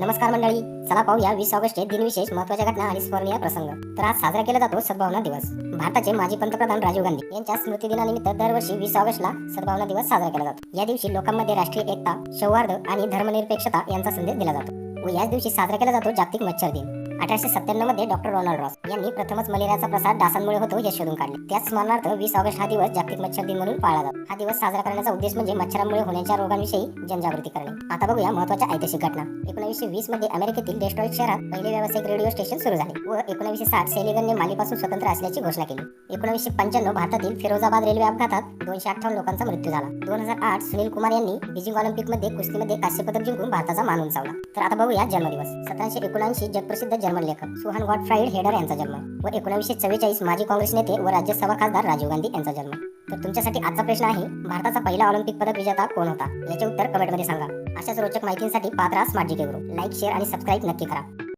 नमस्कार मंडळी. चला पाहूया वीस ऑगस्ट दिनविशेष महत्त्वाच्या घटना आणि स्मरणीय प्रसंग. तर आज साजरा केला जातो सद्भावना दिवस. भारताचे माजी पंतप्रधान राजीव गांधी यांच्या स्मृती दिनानिमित्त दरवर्षी वीस ऑगस्टला सद्भावना दिवस साजरा केला जातो. या दिवशी लोकांमध्ये राष्ट्रीय एकता सौहार्द आणि धर्मनिरपेक्षता यांचा संदेश दिला जातो. व याच दिवशी साजरा केला जातो जागतिक मच्छर दिन. अठराशे सत्त्याण्णवमध्ये डॉक्टर रोनाल्ड रॉस यांनी प्रथमच मलेरियाचा प्रसार डासांमुळे होतो हे शोधून काढले. त्याच स्मरणार्थ वीस ऑगस्ट हा दिवस जागतिक मच्छर दिन म्हणून पाळला जातो. हा दिवस साजरा करण्याचा उद्देश म्हणजे मच्छरांमुळे होण्याच्या रोगांविषयी जनजागृती करणे. आता बघूया महत्त्वाच्या ऐतिहासिक घटना. एकोणीसशे वीसमध्ये अमेरिकेतील डेस्ट्रॉइड शहरात पहिले व्यावसायिक रेडिओ स्टेशन सुरू झाले व एकोणीसशे साठ सेलिगनने मालीपासून स्वतंत्र असल्याची घोषणा केली. एकोणीसशे पंच्याण्णव भारतातील फिरोजाबाद रेल्वे अपघातात दोनशे अठ्ठावन्न लोकांचा मृत्यू झाला. दोन हजार आठ सुनील कुमार यांनी बीजिंग ऑलिम्पिकमध्ये कुस्तीमध्ये कांस्य पदक जिंकून भारताचा मान उंचावला. तर आता बघूया जन्मदिवस. सतराशे एकोणऐंशी जगप्रसिद्ध जर्मन लेखक सुहान गॉटफ्राईड हेडर यांचा जन्म व एकोणीसशे चव्वेचाळीस माजी काँग्रेस नेते व राज्यसभा खासदार राजीव गांधी यांचा जन्म. तर तुमच्यासाठी आजचा प्रश्न आहे भारताचा पहिला ऑलिम्पिक पदक विजेता कोण होता? याचे उत्तर कमेंटमध्ये सांगा. अशाच रोचक माहितीसाठी पात्रा स्मार्ट जी गुरु. लाईक शेअर आणि सबस्क्राईब नक्की करा.